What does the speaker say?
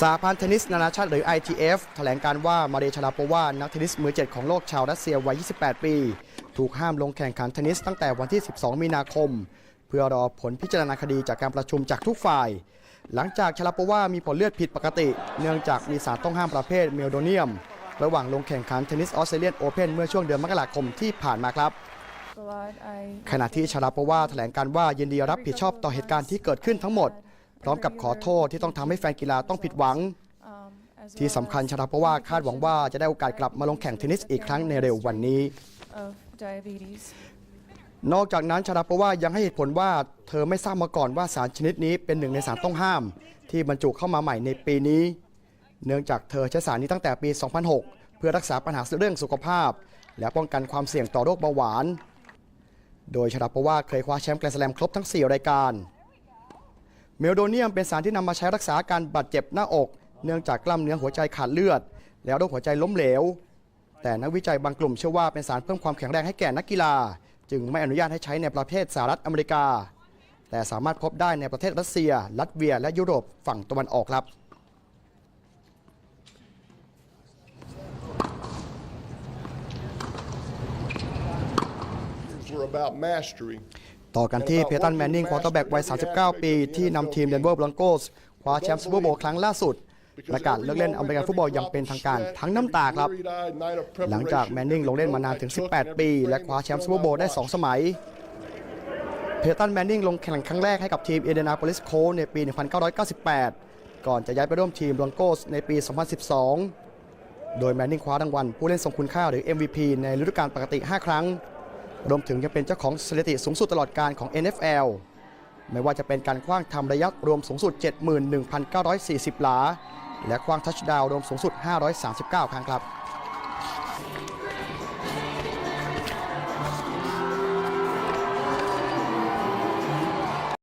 สาพันธ์เทนนิสนานาชาติหรือ ITF แถลงการว่ามาเรียชาลาโปวา นักเทนนิสมือเจ็ดของโลกชาวรัสเซียวัย 28 ปี ถูกห้ามลงแข่งขันเทนนิสตั้งแต่วันที่ 12 มีนาคม เพื่อรอผลพิจารณาคดีจากการประชุมจากทุกฝ่าย หลังจากชาลาโปวา มีผลเลือดผิดปกติ เนื่องจากมีสารต้องห้ามประเภทเมลโดเนียม ระหว่างลงแข่งขันเทนนิสออสเตรเลียนโอเพนเมื่อช่วงเดือนมกราคมที่ผ่านมาครับขณะที่ชาลาโปวาแถลงการว่ายินดีรับผิดชอบต่อเหตุการณ์ที่เกิดขึ้นทั้งหมด พร้อมกับขอโทษที่ต้องทำให้แฟนกีฬาต้องผิดหวัง ที่สำคัญชาลาโปวาคาดหวังว่าจะได้โอกาสกลับมาลงแข่งเทนนิสอีกครั้งในเร็ววันนี้ นอกจากนั้นชาลาโปวายังให้เหตุผลว่าเธอไม่ทราบมาก่อนว่าสารชนิดนี้เป็นหนึ่งในสารต้องห้าม ที่บรรจุเข้ามาใหม่ในปีนี้ เนื่องจากเธอใช้สารนี้ตั้งแต่ปี 2006 เพื่อรักษาปัญหาเรื่องสุขภาพ และป้องกันความเสี่ยงต่อโรคเบาหวาน โดยชาลาโปวาเคยคว้าแชมป์แกรนด์สแลมครบทั้ง 4 รายการ เมลโดเนียมเป็นสารที่นำมาใช้รักษาอาการบาดเจ็บหน้าอก เนื่องจากกล้ามเนื้อหัวใจขาดเลือด แล้วโรคหัวใจล้มเหลว แต่นักวิจัยบางกลุ่มเชื่อว่าเป็นสารเพิ่มความแข็งแรงให้แก่นักกีฬา จึงไม่อนุญาตให้ใช้ในประเทศสหรัฐอเมริกา แต่สามารถพบได้ในประเทศรัสเซีย ลัตเวีย และยุโรปฝั่งตะวันออกครับ ต่อกันที่เพตันแมนนิงควอเตอร์แบ็กวัย 39 ปี ที่นำทีมเดนเวอร์บรอนโกสคว้าแชมป์ซูเปอร์โบว์ครั้งล่าสุด ประกาศเลิกเล่นอเมริกันฟุตบอลอย่างเป็นทางการทั้งน้ำตาครับ หลังจากแมนนิงลงเล่นมานานถึง 18 ปี และคว้าแชมป์ซูเปอร์โบว์ได้ 2 สมัย เพตันแมนนิงลงแข่งครั้งแรกให้กับทีมเอเดนาโพลิสโคในปี 1998 ก่อนจะย้ายไปร่วมทีมบรอนโกสในปี 2012 โดยแมนนิงคว้ารางวัลผู้เล่นทรงคุณค่าหรือ MVP ในฤดูกาลปกติ 5 ครั้ง รวมถึงยังเป็นเจ้าของสถิติสูงสุดตลอดการของ NFL ไม่ว่าจะเป็นการคว้างทำระยะรวมสูงสุด 71,940 หลา และคว้างทัชดาวรวมสูงสุด 539 ครั้งครับ